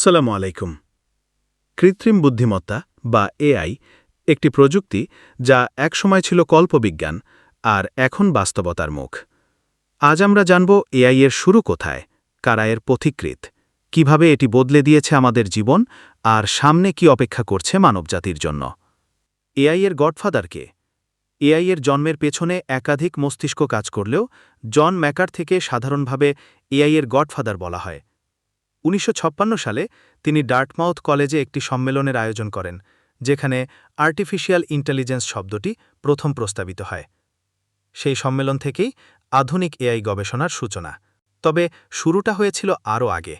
আসসালামু আলাইকুম। কৃত্রিম বুদ্ধিমত্তা, বা এআই, একটি প্রযুক্তি যা একসময় ছিল কল্পবিজ্ঞান আর এখন বাস্তবতার মুখ। আজ আমরা জানব এআই এর শুরু কোথায়, কারা এর পথিকৃত কীভাবে এটি বদলে দিয়েছে আমাদের জীবন আর সামনে কি অপেক্ষা করছে মানবজাতির জন্য। এআই এর গডফাদারকে এআই এর জন্মের পেছনে একাধিক মস্তিষ্ক কাজ করলেও জন ম্যাকার থেকে সাধারণভাবে এআই এর গডফাদার বলা হয়। উনিশশো ছাপ্পান্ন সালে তিনি ডার্টমাউথ কলেজে একটি সম্মেলনের আয়োজন করেন, যেখানে আর্টিফিশিয়াল ইন্টেলিজেন্স শব্দটি প্রথম প্রস্তাবিত হয়। সেই সম্মেলন থেকেই আধুনিক এআই গবেষণার সূচনা। তবে শুরুটা হয়েছিল আরও আগে।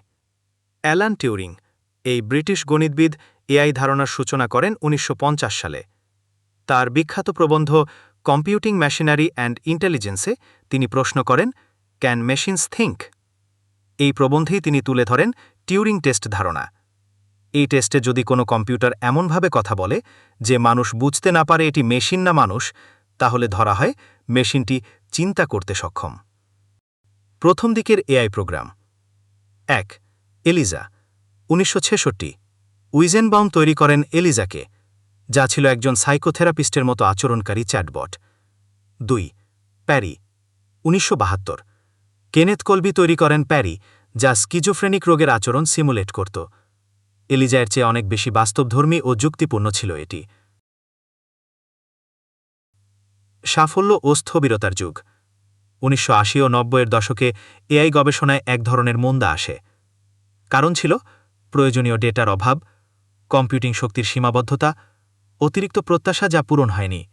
অ্যালান টিউরিং, এই ব্রিটিশ গণিতবিদ, এআই ধারণার সূচনা করেন উনিশশো পঞ্চাশ সালে। তার বিখ্যাত প্রবন্ধ কম্পিউটিং মেশিনারি অ্যান্ড ইন্টেলিজেন্সে তিনি প্রশ্ন করেন, ক্যান মেশিনস থিঙ্ক এই প্রবন্ধেই তিনি তুলে ধরেন টিউরিং টেস্ট ধারণা। এই টেস্টে যদি কোনো কম্পিউটার এমনভাবে কথা বলে যে মানুষ বুঝতে না পারে এটি মেশিন না মানুষ, তাহলে ধরা হয় মেশিনটি চিন্তা করতে সক্ষম। প্রথম দিকের এআই প্রোগ্রাম। এক, এলিজা। উনিশশো ছেষট্টি। উইজেনবাউম তৈরি করেন এলিজাকে, যা ছিল একজন সাইকোথেরাপিস্টের মতো আচরণকারী চ্যাটবট। দুই, প্যারি। উনিশশো বাহাত্তর। কেনেথ কলবি তৈরি করেন প্যারি, যা স্কিজোফ্রেনিক রোগের আচরণ সিমুলেট করত। এলিজায়ের চেয়ে অনেক বেশি বাস্তবধর্মী ও যুক্তিপূর্ণ ছিল এটি। সাফল্য ও স্থবিরতার যুগ। উনিশশো আশি ও নব্বইয়ের দশকে এআই গবেষণায় এক ধরনের মন্দা আসে। কারণ ছিল প্রয়োজনীয় ডেটার অভাব, কম্পিউটিং শক্তির সীমাবদ্ধতা, অতিরিক্ত প্রত্যাশা যা পূরণ হয়নি।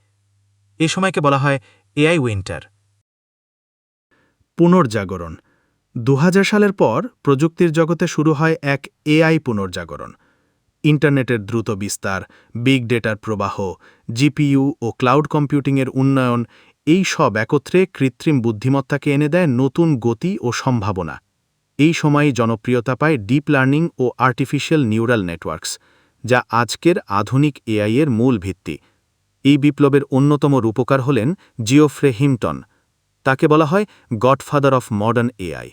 এ সময়কে বলা হয় এআই উইন্টার। পুনর্জাগরণ। দু হাজার সালের পর প্রযুক্তির জগতে শুরু হয় এক এআই পুনর্জাগরণ। ইন্টারনেটের দ্রুত বিস্তার, বিগ ডেটার প্রবাহ, জিপিইউ ও ক্লাউড কম্পিউটিংয়ের উন্নয়ন, এই সব একত্রে কৃত্রিম বুদ্ধিমত্তাকে এনে দেয় নতুন গতি ও সম্ভাবনা। এই সময়ই জনপ্রিয়তা পায় ডিপ লার্নিং ও আর্টিফিশিয়াল নিউরাল নেটওয়ার্কস, যা আজকের আধুনিক এআইয়ের মূল ভিত্তি। এই বিপ্লবের অন্যতম রূপকার হলেন জিওফ্রে হিমটন। তাকে বলা হয় গডফাদার অফ মডার্ন এআই।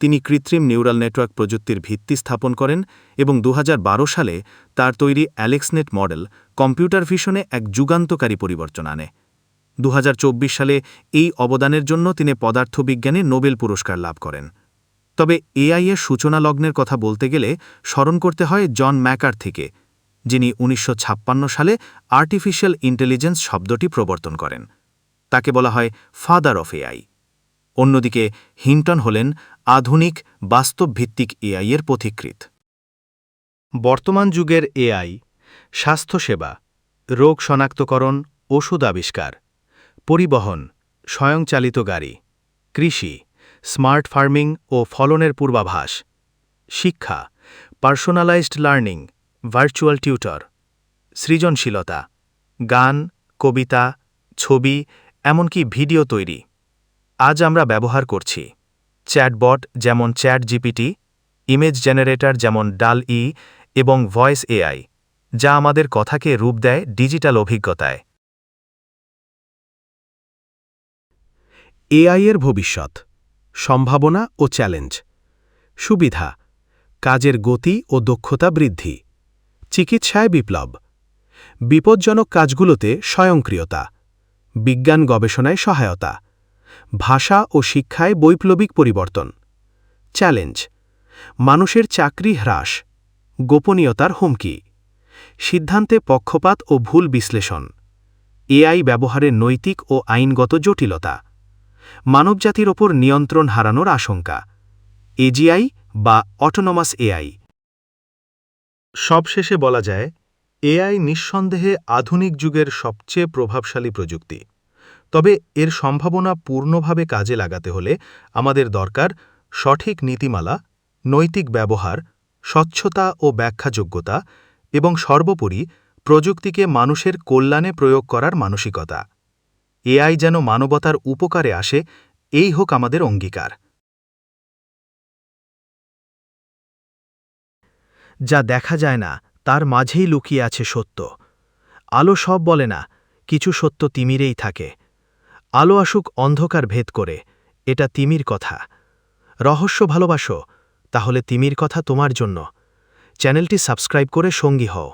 তিনি কৃত্রিম নিউরাল নেটওয়ার্ক প্রযুক্তির ভিত্তি স্থাপন করেন এবং দু হাজার বারো সালে তার তৈরি অ্যালেক্সনেট মডেল কম্পিউটার ভিশনে এক যুগান্তকারী পরিবর্তন আনে। দু হাজার চব্বিশ সালে এই অবদানের জন্য তিনি পদার্থবিজ্ঞানে নোবেল পুরস্কার লাভ করেন। তবে এআই এর সূচনা লগ্নের কথা বলতে গেলে স্মরণ করতে হয় জন ম্যাকার থেকে যিনি উনিশশো ছাপ্পান্ন সালে আর্টিফিশিয়াল ইন্টেলিজেন্স শব্দটি প্রবর্তন করেন। তাকে বলা হয় ফাদার অফ এআই। অন্যদিকে হিন্টন হলেন আধুনিক, বাস্তবভিত্তিক এআই এর পথিকৃত বর্তমান যুগের এআই, স্বাস্থ্যসেবা, রোগ শনাক্তকরণ, ওষুধ আবিষ্কার, পরিবহন, স্বয়ংচালিত গাড়ি, কৃষি, স্মার্ট ফার্মিং ও ফলনের পূর্বাভাস, শিক্ষা, পার্সোনালাইজড লার্নিং, ভার্চুয়াল টিউটর, সৃজনশীলতা, গান, কবিতা, ছবি এমনকি ভিডিও তৈরি। আজ আমরা ব্যবহার করছি চ্যাটবট যেমন চ্যাট জিপিটি ইমেজ জেনারেটর যেমন ডাল ই এবং ভয়েস এআই, যা আমাদের কথাকে রূপ দেয় ডিজিটাল অভিজ্ঞতায়। এআই এর ভবিষ্যৎ, সম্ভাবনা ও চ্যালেঞ্জ, সুবিধা, কাজের গতি ও দক্ষতা বৃদ্ধি, চিকিৎসায় বিপ্লব, বিপজ্জনক কাজগুলোতে স্বয়ংক্রিয়তা। বিজ্ঞান গবেষণায় সহায়তা। ভাষা ও শিক্ষায় বৈপ্লবিক পরিবর্তন। চ্যালেঞ্জ, মানুষের চাকরি হ্রাস, গোপনীয়তার হুমকি। সিদ্ধান্তে পক্ষপাত ও ভুল বিশ্লেষণ। এআই ব্যবহারের নৈতিক ও আইনগত জটিলতা। মানবজাতির ওপর নিয়ন্ত্রণ হারানোর আশঙ্কা। এজিআই বা অটোনমাস এআই। সবশেষে বলা যায় এআই নিঃসন্দেহে আধুনিক যুগের সবচেয়ে প্রভাবশালী প্রযুক্তি। তবে এর সম্ভাবনা পূর্ণভাবে কাজে লাগাতে হলে আমাদের দরকার সঠিক নীতিমালা, নৈতিক ব্যবহার, স্বচ্ছতা ও ব্যাখ্যাযোগ্যতা এবং সর্বোপরি প্রযুক্তিকে মানুষের কল্যাণে প্রয়োগ করার মানসিকতা। এআই যেন মানবতার উপকারে আসে, এই হোক আমাদের অঙ্গীকার। যা দেখা যায় না তার মাঝেই লুকিয়ে আছে সত্য। আলো সব বলে না, কিছু সত্য তিমিরেই থাকে। আলো আসুক অন্ধকার ভেদ করে, এটা তিমির কথা। রহস্য ভালোবাসো, তাহলে তিমির কথা তোমার জন্য। চ্যানেলটি সাবস্ক্রাইব করে সঙ্গী হও।